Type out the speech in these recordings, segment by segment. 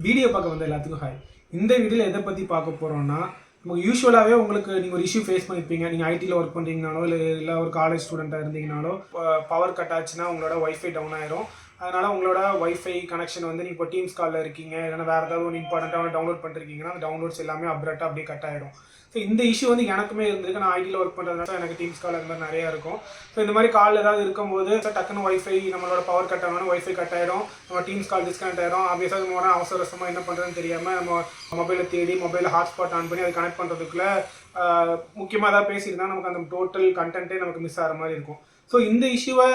Video பார்க்க வந்த எல்லாத்துக்கும் ஹாய் இந்த வீடியோவில் எதை பற்றி பார்க்க போகிறோம்னா நமக்கு யூஸ்வலாகவே உங்களுக்கு நீங்கள் ஒரு இஷ்யூ ஃபேஸ் பண்ணியிருப்பீங்க நீங்கள் ஐடியில் ஒர்க் பண்ணுறீங்கனாலோ இல்லை இல்லை ஒரு காலேஜ் ஸ்டூடெண்ட்டாக இருந்தீங்கனாலோ பவர் கட் ஆச்சுன்னா உங்களோட ஒய்ஃபை டவுன் ஆயிரும். அதனால் உங்களோட ஒய்ஃபை கனெக்ஷன் வந்து நீங்கள் இப்போ டீம்ஸ் காலில் இருக்கீங்க இல்லைன்னா வேறு ஏதாவது ஒன்று இம்பார்ட்டண்ட்டாக டவுன்லோட் பண்ணிருக்கீங்கன்னா அந்த டவுன்லோட்ஸ் எல்லாமே அப்ரேட்டாக அப்படியே கட் ஆகிடும் ஸோ இந்த இஷ்யூ வந்து எனக்குமே இருந்திருக்கு. நான் ஐடியில் ஒர்க் பண்ணுறதுனால எனக்கு டீம்ஸ் கால் அந்த மாதிரி நிறையா இருக்கும். ஸோ இந்த மாதிரி கால் ஏதாவது இருக்கும்போது டக்குன்னு ஒய்ஃபை நம்மளோட பவர் கட் ஆகணும் ஒய்ஃபை கட் ஆகிடும் நம்ம டீம்ஸ் கால் டிஸ்கனெக்ட் ஆகிடும் ஆப்வியஸாக நம்ம அவசர அவசரமாக என்ன பண்ணுறதுன்னு தெரியாமல் நம்ம மொபைலை தேடி மொபைலில் ஹாட்ஸ்பாட் ஆன் பண்ணி அதை கனெக்ட் பண்ணுறதுக்குள்ள முக்கியமாக ஏதாவது பேசியிருந்தா நமக்கு அந்த டோட்டல் கண்டென்ட்டே நமக்கு மிஸ் ஆகிற மாதிரி இருக்கும். ஸோ இந்த இஷ்யூவை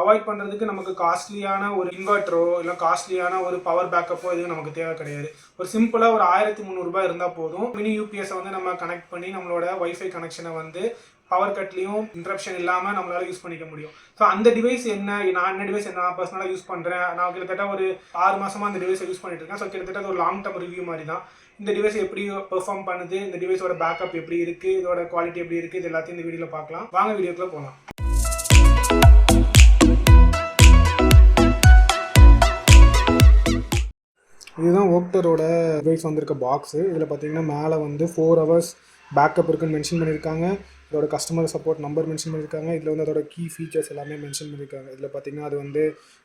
அவாய்ட் பண்ணுறதுக்கு நமக்கு காஸ்ட்லியான ஒரு இன்வெர்ட்டரோ இல்லை காஸ்ட்லியான ஒரு பவர் பேக்கப்போ எதுவும் நமக்கு தேவை கிடையாது. ஒரு சிம்பிளாக ஒரு ஆயிரத்தி முந்நூறுரூபா இருந்தால் போதும். மினி யூபிஎஸை வந்து நம்ம கனெக்ட் பண்ணி நம்மளோட ஒய்ஃபை கனெக்ஷனை வந்து பவர் கட்லேயும் இன்ட்ரப்ஷன் இல்லாமல் நம்மளால யூஸ் பண்ணிக்க முடியும். ஸோ அந்த டிவைஸ் என்ன? நான் என்ன டிவைஸ் என்ன? பர்சனலாக யூஸ் பண்ணுறேன் நான் கிட்டத்தட்ட ஒரு ஆறு மாதமாக அந்த டிவைஸை யூஸ் பண்ணிட்டு இருக்கேன். ஸோ கிட்டத்தட்ட ஒரு லாங் டர்ம் ரிவ்யூ மாதிரி தான். இந்த டிவைஸ் எப்படி பெர்ஃபார்ம் பண்ணுது இந்த டிவைஸோட பேக்கப் எப்படி இருக்குது இதோட குவாலிட்டி எப்படி இருக்குது இது எல்லாத்தையும் இந்த வீடியோவில் பார்க்கலாம். வாங்க வீடியோக்குள்ள போகலாம் இதுதான் ஓக்டரோட டிவைஸ் வந்திருக்க பாக்ஸு இதில் பார்த்தீங்கன்னா மேலே வந்து ஃபோர் ஹவர்ஸ் பேக்கப் இருக்குன்னு மென்ஷன் பண்ணியிருக்காங்க இதோட கஸ்டமர் சப்போர்ட் நம்பர் மென்ஷன் பண்ணியிருக்காங்க. இதில் வந்து அதோட கீ ஃபீச்சர்ஸ் எல்லாமே மென்ஷன் பண்ணியிருக்காங்க. இதில் பார்த்தீங்கன்னா அது வந்து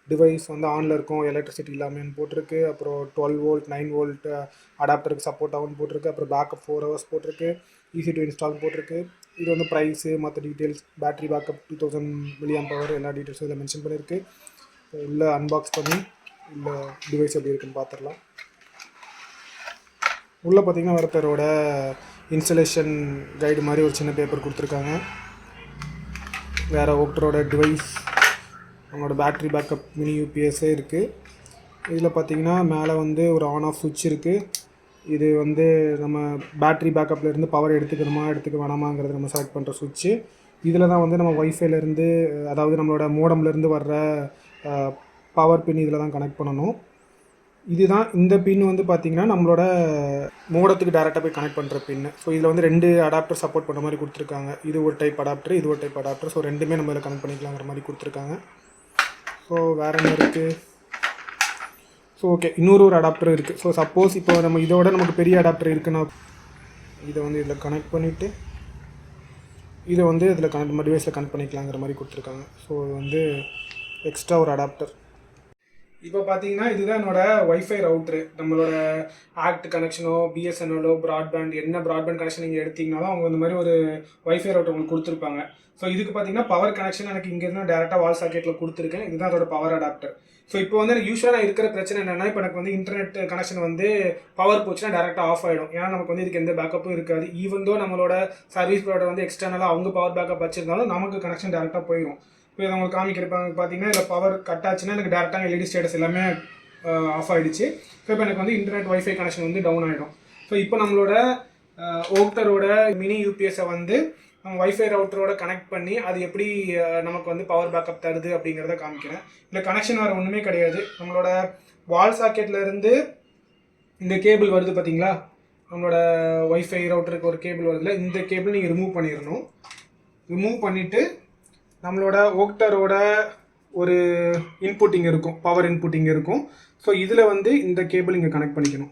டிவைஸ் வந்து ஆனில் இருக்கும். எலக்ட்ரிசிட்டி இல்லாமல் போட்டிருக்கு. அப்புறம் டுவெல் வோல்ட் நைன் வோல்ட் அடாப்டருக்கு சப்போர்ட் ஆகும்னு போட்டிருக்கு. அப்புறம் பேக்கப் ஃபோர் ஹவர்ஸ் போட்டிருக்கு. ஈஸி டு இன்ஸ்டால் போட்டிருக்கு. இது வந்து ப்ரைஸு மற்ற details battery backup two thousand milliamp power எல்லா டீட்டெயில்ஸும் இதில் மென்ஷன் பண்ணியிருக்கு. உள்ள அன்பாக்ஸ் பண்ணி உள்ள டிவைஸ் எப்படி இருக்குன்னு பார்த்துடலாம் உள்ளே பார்த்தீங்கன்னா ஒருத்தரோட இன்ஸ்டலேஷன் கைடு மாதிரி ஒரு சின்ன பேப்பர் கொடுத்துருக்காங்க. வேறு ஓக்டரோட டிவைஸ் அவங்களோட பேட்ரி பேக்கப் மினி யூபிஎஸ்ஸே இருக்குது இதில் பார்த்தீங்கன்னா மேலே வந்து ஒரு ஆன் ஆஃப் சுவிட்ச் இருக்குது இது வந்து நம்ம பேட்ரி பேக்கப்லேருந்து பவர் எடுத்துக்கணுமா எடுத்துக்க வேணாமாங்கிறது நம்ம செலக்ட் பண்ணுற சுவிட்சு இதில் தான் வந்து நம்ம ஒய்ஃபைலேருந்து அதாவது நம்மளோட மோடம்லேருந்து வர்ற பவர் பின் இதில் தான் கனெக்ட் பண்ணணும். இதுதான் இந்த பின் வந்து பார்த்தீங்கன்னா நம்மளோட மோடத்துக்கு டேரெக்டாக போய் கனெக்ட் பண்ணுற பின்னு ஸோ இதில் வந்து ரெண்டு அடாப்டர் சப்போர்ட் பண்ணுற மாதிரி கொடுத்துருக்காங்க. இது ஒரு டைப் அடாப்டர் இது ஒரு டைப் அடாப்டர் ஸோ ரெண்டுமே நம்ம இதில் கனெக்ட் பண்ணிக்கலாங்கிற மாதிரி கொடுத்துருக்காங்க. ஸோ வேறு என்ன இருக்குது ஸோ ஓகே இன்னொரு ஒரு அடாப்டர் இருக்குது ஸோ சப்போஸ் இப்போ நம்ம இதோட நமக்கு பெரிய அடாப்டர் இருக்குன்னா இதை வந்து இதில் கனெக்ட் பண்ணிவிட்டு இதை வந்து இதில் கனெக்ட் நம்ம டிவைஸில் கனெக்ட் பண்ணிக்கலாங்கிற மாதிரி கொடுத்துருக்காங்க. ஸோ இது வந்து எக்ஸ்ட்ரா ஒரு அடாப்டர் இப்போ பார்த்தீங்கன்னா இதுதான் என்னோட ஒய்ஃபை ரவுட்ரு நம்மளோட ஆக்ட் கனெக்ஷனோ பிஎஸ்என்எலோ ப்ராட்பேண்ட் என்ன ப்ராட்பேண்ட் கனெக்ஷன் நீங்கள் எடுத்தீங்கனாலும் அவங்க இந்த மாதிரி ஒரு ஒய்ஃபை ரவுட்டர் உங்களுக்கு கொடுத்துருப்பாங்க. ஸோ இதுக்கு பார்த்தீங்கன்னா பவர் கனெக்ஷன் எனக்கு இங்கேருந்து டேரெக்டாக வால் சாக்கெட்டில் கொடுத்துருக்கேன். இதுதான் அதோட பவர் அடாப்டர் ஸோ இப்போ வந்து எனக்கு யூஸ்வலாக இருக்கிற பிரச்சனை என்னென்னா இப்போ எனக்கு வந்து இன்டர்நெட் கனெக்ஷன் வந்து பவர் போச்சுன்னா டேரெக்டாக ஆஃப் ஆகிடும் ஏன்னா நமக்கு வந்து இதுக்கு எந்த பேக்கப்பும் இருக்காது. ஈவன் தோ நம்மளோட சர்வீஸ் ப்ரொவைடர் வந்து எக்ஸ்டர்னலாக அவங்க பவர் பேக்கப் வச்சிருந்தாலும் நமக்கு கனெக்ஷன் டேரெக்டாக போயிடும் இப்போ இதை உங்களுக்கு காமிக்கிறப்பாங்க பார்த்தீங்கன்னா இதில் பவர் கட் ஆச்சுன்னா எனக்கு டேரெக்டாக எல்இடி ஸ்டேட்டஸ் எல்லாமே ஆஃப் ஆகிடுச்சு ஸோ இப்போ எனக்கு வந்து இன்டர்நெட் ஒய்ஃபை கனெக்ஷன் வந்து டவுன் ஆகிடும் ஸோ இப்போ நம்மளோட ஓக்டரோட மினி யூபிஎஸை வந்து நம்ம ஒய்ஃபை ரவுட்டரோட கனெக்ட் பண்ணி அது எப்படி நமக்கு வந்து பவர் பேக்கப் தருது அப்படிங்கிறத காமிக்கிறேன். இல்லை கனெக்ஷன் வேறு ஒன்றுமே கிடையாது. நம்மளோட வால் சாக்கெட்லேருந்து இந்த கேபிள் வருது பார்த்தீங்களா நம்மளோட ஒய்ஃபை ரவுட்டருக்கு ஒரு கேபிள் வருதுல இந்த கேபிள் நீங்கள் ரிமூவ் பண்ணிடணும் ரிமூவ் பண்ணிவிட்டு நம்மளோட ஓக்டரோட ஒரு இன்புட்டிங் இருக்கும் பவர் இன்புட்டிங் இருக்கும். ஸோ இதில் வந்து இந்த கேபிள் இங்கே கனெக்ட் பண்ணிக்கணும்.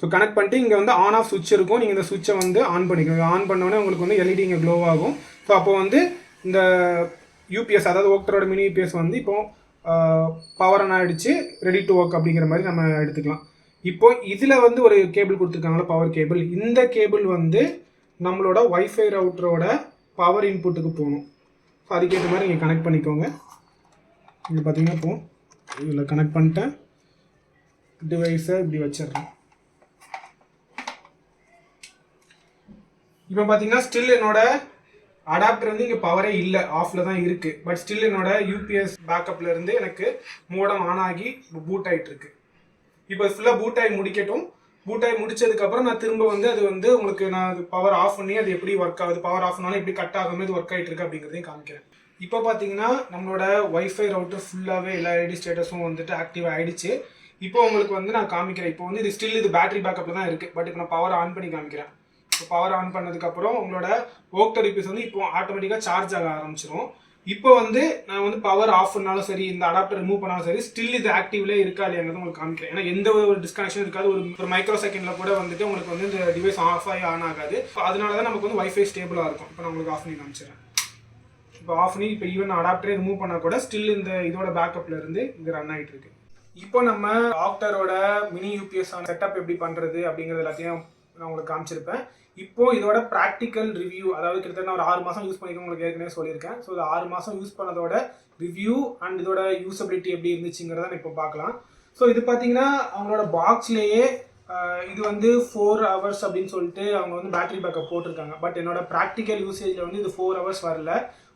ஸோ கனெக்ட் பண்ணிட்டு இங்கே வந்து ஆன் ஆஃப் சுவிட்ச் இருக்கும். நீங்கள் இந்த சுவிட்சை வந்து ஆன் பண்ணிக்கணும். ஆன் பண்ணோடனே உங்களுக்கு வந்து எல்இடி இங்கே க்ளோ ஆகும். ஸோ அப்போ வந்து இந்த யூபிஎஸ் அதாவது ஓக்டரோட மினி யூபிஎஸ் வந்து இப்போ பவர் ஆன் ஆகிடுச்சு ரெடி டு ஒர்க் அப்படிங்கிற மாதிரி நம்ம எடுத்துக்கலாம். இப்போ இதில் வந்து ஒரு கேபிள் கொடுத்துருக்காங்களா பவர் கேபிள் இந்த கேபிள் வந்து நம்மளோட ஒய்ஃபை ரவுட்டரோட பவர் இன்புட்டுக்கு போகணும். ஸோ அதுக்கேற்ற மாதிரி நீங்கள் கனெக்ட் பண்ணிக்கோங்க. இங்கே பார்த்தீங்கன்னா இப்போ இதில் கனெக்ட் பண்ணிட்டேன். டிவைஸை இப்படி வச்சிடுறேன். இப்போ பார்த்தீங்கன்னா ஸ்டில் என்னோட அடாப்டர் வந்து இங்கே பவரே இல்லை. ஆஃபில் தான் இருக்குது பட் ஸ்டில் என்னோட யூபிஎஸ் பேக்கப்பில் இருந்து எனக்கு மோடம் ஆன் ஆகி பூட் ஆகிட்டு இருக்கு. இப்போ ஃபுல்லாக பூட் ஆகி முடிக்கட்டும். பூட் ஆகி முடிச்சதுக்கப்புறம் நான் திரும்ப வந்து அது வந்து உங்களுக்கு நான் அது பவர் ஆஃப் பண்ணி அது எப்படி ஒர்க் ஆகுது? பவர் ஆஃப் பண்ணாலும் எப்படி கட் ஆகாமல் இது ஒர்க் ஆகிட்டு இருக்கு அப்படிங்கிறதையும் காமிக்கிறேன். இப்போ பார்த்தீங்கன்னா நம்மளோட ஒய்ஃபை ரவுட்டர் ஃபுல்லாகவே எல்லா ஐடி ஸ்டேட்டஸும் வந்துட்டு ஆக்டிவ் ஆகிடுச்சு இப்போ உங்களுக்கு வந்து நான் காமிக்கிறேன். இப்போ வந்து இது ஸ்டில் இது பேட்டரி பேக்கப்பில் தான் இருக்குது பட் இப்போ நான் பவர் ஆன் பண்ணி காமிக்கிறேன். இப்போ பவர் ஆன் பண்ணதுக்கப்புறம் உங்களோட ஓக்டர் ரிப்பீஸ் வந்து இப்போ ஆட்டோமேட்டிக்காக சார்ஜ் ஆக ஆரம்பிச்சிடும் இப்போ வந்து நான் வந்து பவர் ஆஃப் பண்ணாலும் சரி இந்த அடாப்டர் ரிமூவ் பண்ணாலும் சரி ஸ்டில் இது ஆக்டிவ்ல இருக்கா இல்லையாங்கிறது உங்களுக்கு காமிக்கிறேன். ஏன்னா எந்த ஒரு டிஸ்கனெக்ஷன் இருக்காது. ஒரு ஒரு மைக்ரோ செகண்ட்ல கூட வந்துட்டு உங்களுக்கு வந்து இந்த டிவைஸ் ஆஃப் ஆகி ஆன் ஆகாது. அதனால தான் நமக்கு வந்து வைஃபை ஸ்டேபிளாக இருக்கும். இப்போ நான் உங்களுக்கு ஆஃப் பண்ணி காமிச்சிடுறேன். இப்போ ஆஃப் பண்ணி இப்போ ஈவன் அடாப்டரே ரிமூவ் பண்ணால் கூட ஸ்டில் இந்த இதோட பேக்கப்ல இருந்து இது ரன் ஆகிட்டு இருக்கு. இப்போ நம்ம ஆப்டரோட மினி யூபிஎஸ் செட்டப் எப்படி பண்றது அப்படிங்கிறது எல்லாத்தையும் நான் உங்களுக்கு காமிச்சிருப்பேன். இப்போ இதோட ப்ராக்டிக்கல் ரிவ்யூ அதாவது கிட்டத்தட்ட நான் ஒரு ஆறு மாதம் யூஸ் பண்ணிக்க உங்களுக்கு ஏற்கனவே சொல்லியிருக்கேன். ஸோ இது ஆறு மாதம் யூஸ் பண்ணதோட ரிவ்யூ அண்ட் இதோட யூசபிலிட்டி எப்படி இருந்துச்சுங்கிறத இப்போ பார்க்கலாம். ஸோ இது பார்த்தீங்கன்னா அவங்களோட பாக்ஸ்லேயே இது வந்து ஃபோர் ஹவர்ஸ் அப்படின்னு சொல்லிட்டு அவங்க வந்து பேட்டரி பேக்கப் போட்டிருக்காங்க. பட் என்னோட ப்ராக்டிக்கல் யூசேஜில் வந்து இது ஃபோர் ஹவர்ஸ் வரல.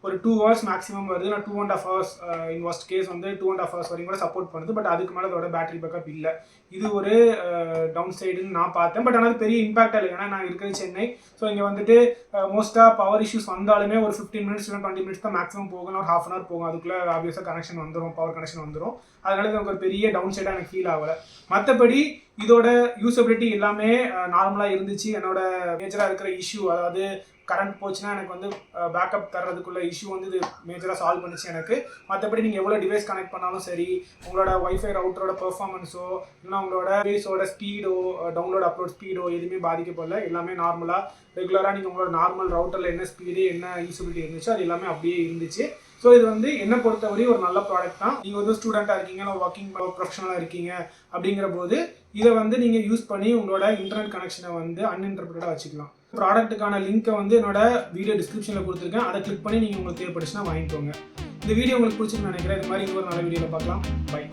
ஒரு டூ ஹவர்ஸ் மேக்ஸிமம் வருது. நான் two and half hours in worst case வந்து டூ அண்ட் ஆஃப் ஹவர்ஸ் வரைக்கும் கூட சப்போர்ட் பண்ணுது. பட் அதுக்கு மேலே அதோட பேட்டரி பேக்கப் இல்லை. இது ஒரு டவுன் சைடுன்னு நான் பார்த்தேன். பட் ஆனால் அது பெரிய இம்பாக்ட் இல்லை. ஏன்னா நான் இருக்கிறது சென்னை. ஸோ இங்கே வந்துட்டு மோஸ்ட்டாக பவர் இஷ்யூஸ் வந்தாலுமே ஒரு ஃபிஃப்டீன் மினிட்ஸ் இல்லை டுவெண்ட்டி மினிட்ஸ் தான் மேக்ஸிமம் போகணும் ஒரு ஹாஃப் அன் ஹவர் போகும். அதுக்குள்ளே ஆப்வியஸாக கனெக்ஷன் வந்துடும் பவர் கனெக்ஷன் வந்துடும் அதனால இது எனக்கு ஒரு பெரிய டவுன் சைடாக எனக்கு ஃபீல் ஆகலை. மற்றபடி இதோட யூசபிலிட்டி எல்லாமே நார்மலாக இருந்துச்சு. என்னோட மேஜராக இருக்கிற இஷ்யூ அதாவது கரண்ட் போச்சுன்னா எனக்கு வந்து பேக்கப் தர்றதுக்குள்ள இஷ்யூ வந்து இது மேஜராக சால்வ் பண்ணுச்சு எனக்கு. மற்றபடி நீங்கள் எவ்வளோ டிவைஸ் கனெக்ட் பண்ணாலும் சரி உங்களோட ஒய்ஃபை ரவுட்டரோட பெர்ஃபார்மன்ஸோ இல்லைனா உங்களோட டிவைஸோட ஸ்பீடோ டவுன்லோட் அப்லோட் ஸ்பீடோ எதுவுமே பாதிக்கப்படல. எல்லாமே நார்மலாக ரெகுலராக நீங்கள் உங்களோட நார்மல் ரவுட்டரில் என்ன ஸ்பீடு என்ன யூசபிலிட்டி இருந்துச்சோ அது எல்லாமே அப்படியே இருந்துச்சு. ஸோ இது வந்து என்ன பொறுத்தவரை ஒரு நல்ல ப்ராடக்ட் தான். நீங்கள் வந்து ஸ்டூடெண்ட்டாக இருக்கீங்க இல்லை ஒர்க்கிங் ப்ரொஃபஷனலாக இருக்கீங்க அப்படிங்கிற போது இதை வந்து நீங்கள் யூஸ் பண்ணி உங்களோட இன்டர்நெட் கனெக்ஷனை வந்து அன்இன்டர்பிரட்டாக வச்சுக்கலாம். ப்ராடக்ட்டுக்கான லிங்க்கை வந்து என்னோட வீடியோ டிஸ்கிரிப்ஷனில் கொடுத்துருக்கேன். அதை கிளிக் பண்ணி நீங்கள் உங்களுக்கு தேவைப்படுச்சுன்னா வாங்கிக்கோங்க. இந்த வீடியோ உங்களுக்கு பிடிச்சிருன்னு நினைக்கிறேன். இது மாதிரி இன்னொரு நல்ல வீடியோவில் பார்க்கலாம். பை